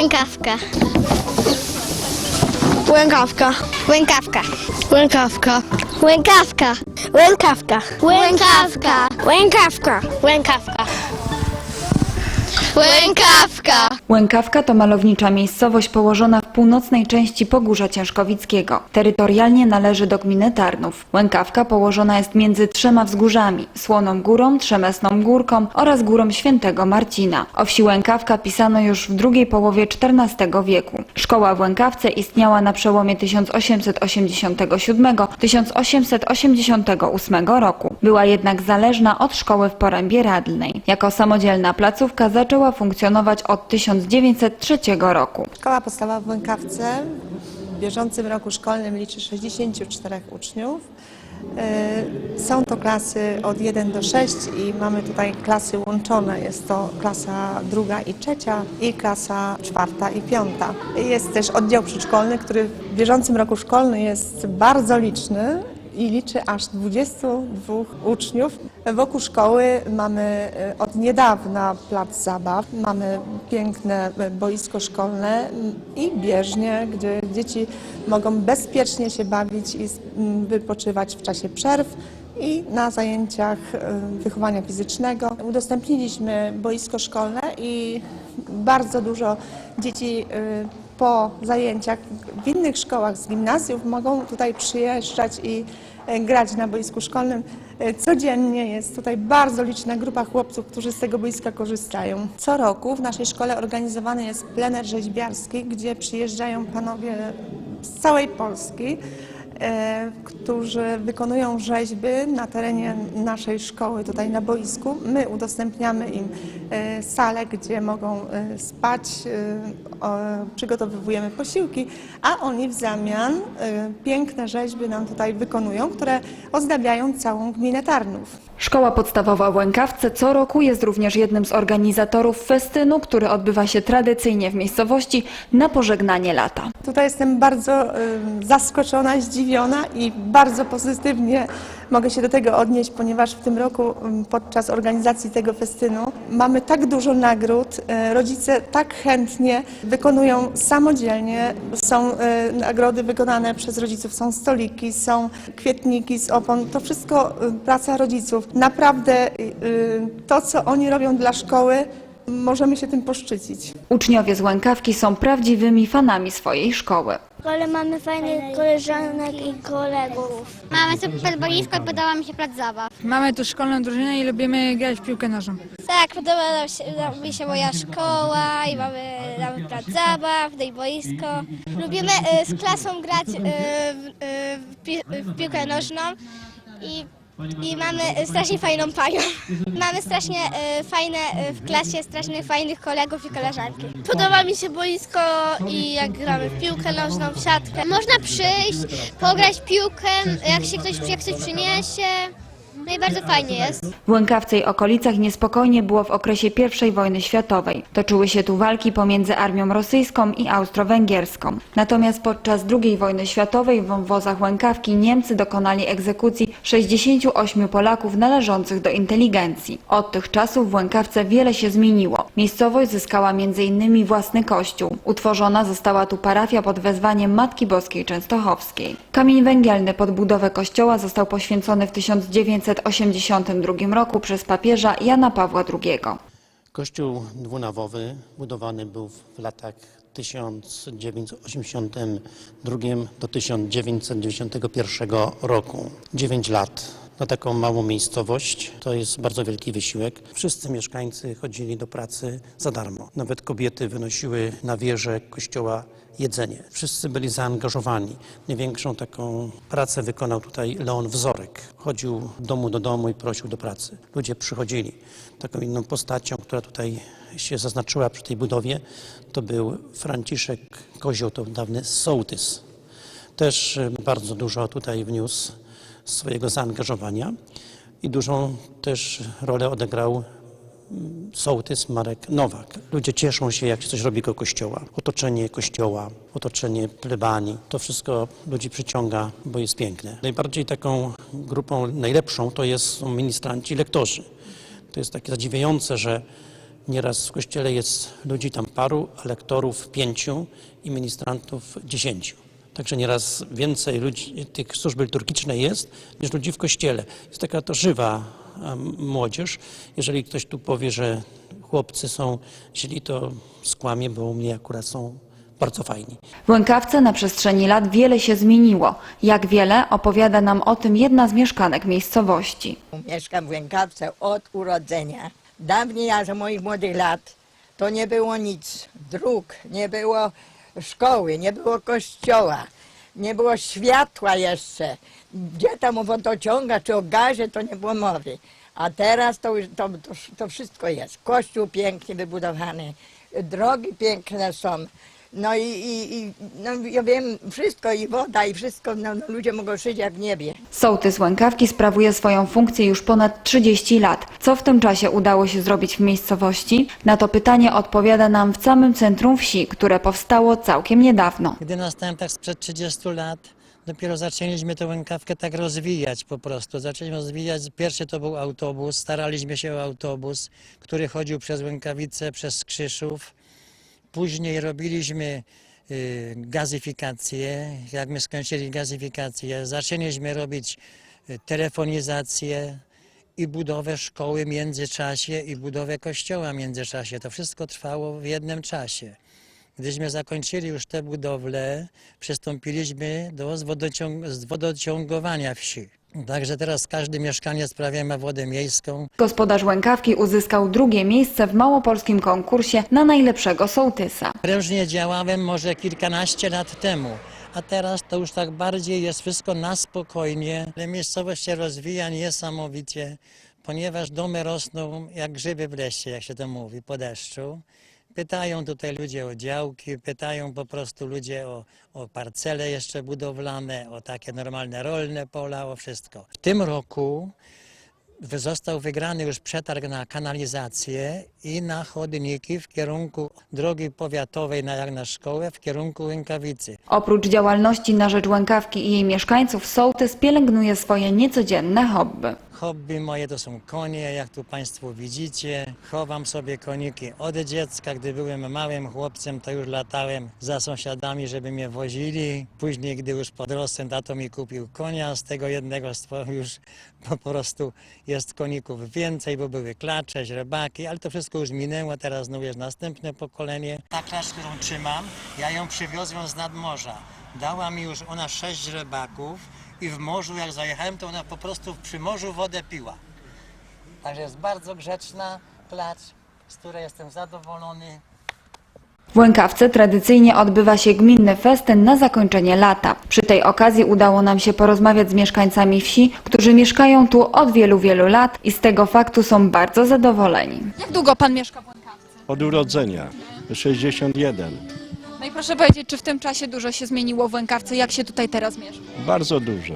Rękawka. Łękawka. Rękawka. Łękawka. Rękawka. Łękawka. Rękawka. Łękawka. Rękawka. Rękawka. Łękawka to malownicza miejscowość położona w północnej części Pogórza Ciężkowickiego. Terytorialnie należy do gminy Tarnów. Łękawka położona jest między trzema wzgórzami – Słoną Górą, Trzemesną Górką oraz Górą Świętego Marcina. O wsi Łękawka pisano już w drugiej połowie XIV wieku. Szkoła w Łękawce istniała na przełomie 1887-1888 roku. Była jednak zależna od szkoły w Porębie Radlnej. Jako samodzielna placówka zaczęła funkcjonować od 1903 roku. Szkoła podstawowa w Łękawce w bieżącym roku szkolnym liczy 64 uczniów. Y, Są to klasy od 1 do 6 i mamy tutaj klasy łączone. Jest to klasa druga i trzecia i klasa czwarta i piąta. Jest też oddział przedszkolny, który w bieżącym roku szkolnym jest bardzo liczny i liczy aż 22 uczniów. Wokół szkoły mamy e, od niedawna plac zabaw, mamy piękne e, boisko szkolne i bieżnie, gdzie dzieci mogą bezpiecznie się bawić i wypoczywać w czasie przerw i na zajęciach e, wychowania fizycznego. Udostępniliśmy boisko szkolne i bardzo dużo dzieci po zajęciach w innych szkołach z gimnazjów mogą tutaj przyjeżdżać i e, grać na boisku szkolnym. E, Codziennie jest tutaj bardzo liczna grupa chłopców, którzy z tego boiska korzystają. Co roku w naszej szkole organizowany jest plener rzeźbiarski, gdzie przyjeżdżają panowie z całej Polski którzy wykonują rzeźby na terenie naszej szkoły, tutaj na boisku. My udostępniamy im e, salę, gdzie mogą e, spać, e, przygotowujemy posiłki, a oni w zamian e, piękne rzeźby nam tutaj wykonują, które ozdabiają całą gminę Tarnów. Szkoła podstawowa w Łękawce co roku jest również jednym z organizatorów festynu, który odbywa się tradycyjnie w miejscowości na pożegnanie lata. Tutaj jestem bardzo y, zaskoczona, zdziwiona i bardzo pozytywnie mogę się do tego odnieść, ponieważ w tym roku y, podczas organizacji tego festynu mamy tak dużo nagród, y, rodzice tak chętnie wykonują samodzielnie, są y, nagrody wykonane przez rodziców, są stoliki, są kwietniki z opon, to wszystko y, praca rodziców. Naprawdę to, co oni robią dla szkoły, możemy się tym poszczycić. Uczniowie z Łękawki są prawdziwymi fanami swojej szkoły. Ale mamy fajnych koleżanek i kolegów. Mamy super boisko i podoba mi się plac zabaw. Mamy tu szkolną drużynę i lubimy grać w piłkę nożną. Tak, podoba nam się, nam- mi się moja szkoła i mamy, mamy plac zabaw, no i boisko. Lubimy e, z klasą grać w, e, w, pi, w piłkę nożną i, i mamy e, strasznie fajną panią. Mamy strasznie e, fajne e, w klasie, strasznie fajnych kolegów i koleżanki. Podoba mi się boisko i jak gramy w piłkę nożną, w siatkę. Można przyjść, pograć w piłkę, jak się ktoś, jak ktoś przyniesie. No i bardzo fajnie jest. W Łękawce i okolicach niespokojnie było w okresie I wojny światowej. Toczyły się tu walki pomiędzy armią rosyjską i austro-węgierską. Natomiast podczas II wojny światowej w wąwozach Łękawki Niemcy dokonali egzekucji 68 Polaków należących do inteligencji. Od tych czasów w Łękawce wiele się zmieniło. Miejscowość zyskała m.in. własny kościół. Utworzona została tu parafia pod wezwaniem Matki Boskiej Częstochowskiej. Kamień węgielny pod budowę kościoła został poświęcony w 1982 roku przez papieża Jana Pawła II. Kościół dwunawowy budowany był w latach 1982 do 1991 roku. 9 lat na taką małą miejscowość to jest bardzo wielki wysiłek. Wszyscy mieszkańcy chodzili do pracy za darmo. Nawet kobiety wynosiły na wieżę kościoła jedzenie. Wszyscy byli zaangażowani. Największą taką pracę wykonał tutaj Leon Wzorek. Chodził domu do domu i prosił do pracy. Ludzie przychodzili. Taką inną postacią, która tutaj się zaznaczyła przy tej budowie, to był Franciszek Kozioł, to dawny sołtys. Też e, bardzo dużo tutaj wniósł swojego zaangażowania i dużą też rolę odegrał sołtys Marek Nowak. Ludzie cieszą się, jak się coś robi go kościoła. Otoczenie kościoła, otoczenie plebanii, to wszystko ludzi przyciąga, bo jest piękne. Najbardziej taką grupą najlepszą to jest, są ministranci, lektorzy. To jest takie zadziwiające, że Nieraz w kościele jest ludzi tam paru, a lektorów pięciu i ministrantów dziesięciu. Także nieraz więcej ludzi, tych służby liturgicznej jest niż ludzi w kościele. Jest taka to żywa młodzież. Jeżeli ktoś tu powie, że chłopcy są źli, to skłamie, bo u mnie akurat są bardzo fajni. W Łękawce na przestrzeni lat wiele się zmieniło. Jak wiele opowiada nam o tym jedna z mieszkanek miejscowości. Mieszkam w Łękawce od urodzenia. Dawniej, ja za moich młodych lat, to nie było nic. Dróg, nie było szkoły, nie było kościoła, nie było światła jeszcze. Gdzie tam o wodociągach czy o gazie, to nie było mowy. A teraz to, już- to, to, to wszystko jest. Kościół pięknie wybudowany, drogi piękne są. No i, i, i no, ja wiem, wszystko i woda i wszystko, no, no, ludzie mogą żyć jak w niebie. Sołtys Łękawki sprawuje swoją funkcję już ponad 30 lat. Co w tym czasie udało się zrobić w miejscowości? Na to pytanie odpowiada nam w samym centrum wsi, które powstało całkiem niedawno. Gdy nastałem tak sprzed 30 lat, dopiero zaczęliśmy tę łękawkę tak rozwijać po prostu. Zaczęliśmy rozwijać, pierwszy to był autobus, staraliśmy się o autobus, który chodził przez Łękawicę, przez Skrzyszów. Później robiliśmy y, gazyfikację. Jak my skończyli gazyfikację, zaczęliśmy robić y, telefonizację i budowę szkoły w międzyczasie i budowę kościoła w międzyczasie. To wszystko trwało w jednym czasie. Gdyśmy zakończyli już te budowle, przystąpiliśmy do zwodociąg- zwodociągowania wsi. Także teraz każdy mieszkaniec prawie ma wodę miejską. Gospodarz Łękawki uzyskał drugie miejsce w małopolskim konkursie na najlepszego sołtysa. Prężnie działałem może kilkanaście lat temu, a teraz to już tak bardziej jest wszystko na spokojnie. Ale Miejscowość się rozwija niesamowicie, ponieważ domy rosną jak grzyby w lesie, jak się to mówi, po deszczu. Pytają tutaj ludzie o działki, pytają po prostu ludzie o, o parcele jeszcze budowlane, o takie normalne rolne pola, o wszystko. W tym roku został wygrany już przetarg na kanalizację i na chodniki w kierunku drogi powiatowej na, jak na szkołę w kierunku Łękawicy. Oprócz działalności na rzecz Łękawki i jej mieszkańców, sołtys pielęgnuje swoje niecodzienne hobby. Hobby moje to są konie, jak tu Państwo widzicie. Chowam sobie koniki od dziecka. Gdy byłem małym chłopcem, to już latałem za sąsiadami, żeby mnie wozili. Później, gdy już podrosłem, tato mi kupił konia. Z tego jednego już po prostu jest koników więcej, bo były klacze, źrebaki, ale to wszystko już minęło. Teraz znów jest następne pokolenie. Ta klacz, którą trzymam, ja ją przywiozłem z nadmorza. Dała mi już ona sześć źrebaków i w morzu, jak zajechałem, to ona po prostu przy morzu wodę piła. Także jest bardzo grzeczna klacz, z której jestem zadowolony. W Łękawce tradycyjnie odbywa się gminny festyn na zakończenie lata. Przy tej okazji udało nam się porozmawiać z mieszkańcami wsi, którzy mieszkają tu od wielu, wielu lat i z tego faktu są bardzo zadowoleni. Jak długo pan mieszka w Łękawce? Od urodzenia, 61. No i proszę powiedzieć, czy w tym czasie dużo się zmieniło w Łękawce? Jak się tutaj teraz mieszka? Bardzo dużo.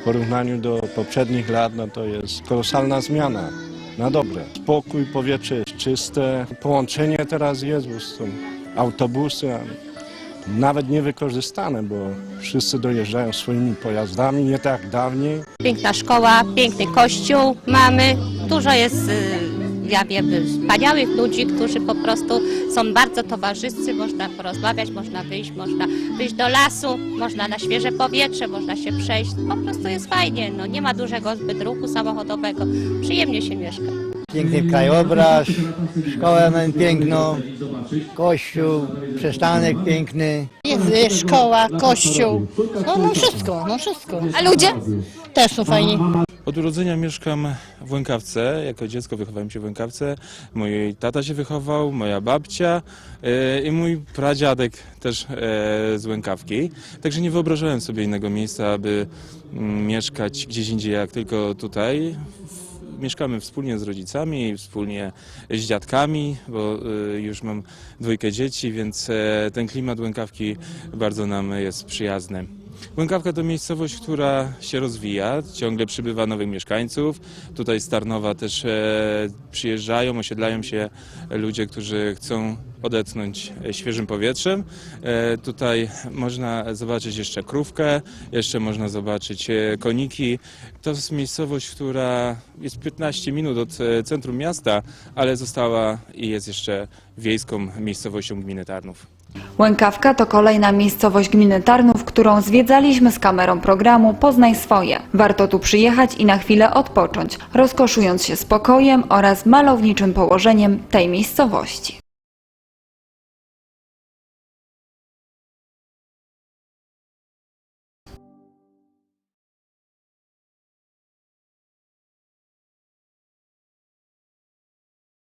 W porównaniu do poprzednich lat, no to jest kolosalna zmiana. Na dobre. Spokój, powietrze jest czyste. Połączenie teraz jest, bo są autobusy, a nawet niewykorzystane, bo wszyscy dojeżdżają swoimi pojazdami, nie tak jak dawniej. Piękna szkoła, piękny kościół mamy. Dużo jest, y, ja wiem, wspaniałych ludzi, którzy po prostu są bardzo towarzyscy. Można porozmawiać, można wyjść, można wyjść do lasu, można na świeże powietrze, można się przejść. Po prostu jest fajnie. No, nie ma dużego zbyt ruchu samochodowego. Przyjemnie się mieszka. Piękny krajobraz, szkołę mamy piękną, kościół, przystanek piękny. Jest szkoła, kościół, no, no wszystko, no wszystko. A ludzie? Też są fajni. Od urodzenia mieszkam w Łękawce. Jako dziecko wychowałem się w Łękawce. Mój tata się wychował, moja babcia e, i mój pradziadek też e, z Łękawki. Także nie wyobrażałem sobie innego miejsca, aby mm, mieszkać gdzieś indziej jak tylko tutaj. Mieszkamy wspólnie z rodzicami, wspólnie z dziadkami, bo e, już mam dwójkę dzieci, więc ten klimat Łękawki bardzo nam jest przyjazny. Łękawka to miejscowość, która się rozwija, ciągle przybywa nowych mieszkańców. Tutaj z Tarnowa też e, przyjeżdżają, osiedlają się ludzie, którzy chcą odetchnąć e, świeżym powietrzem. E, tutaj można zobaczyć jeszcze krówkę, jeszcze można zobaczyć koniki. To jest miejscowość, która jest 15 minut od centrum miasta, ale została i jest jeszcze wiejską miejscowością gminy Tarnów. Łękawka to kolejna miejscowość gminy Tarnów, którą zwiedzaliśmy z kamerą programu Poznaj swoje. Warto tu przyjechać i na chwilę odpocząć, rozkoszując się spokojem oraz malowniczym położeniem tej miejscowości.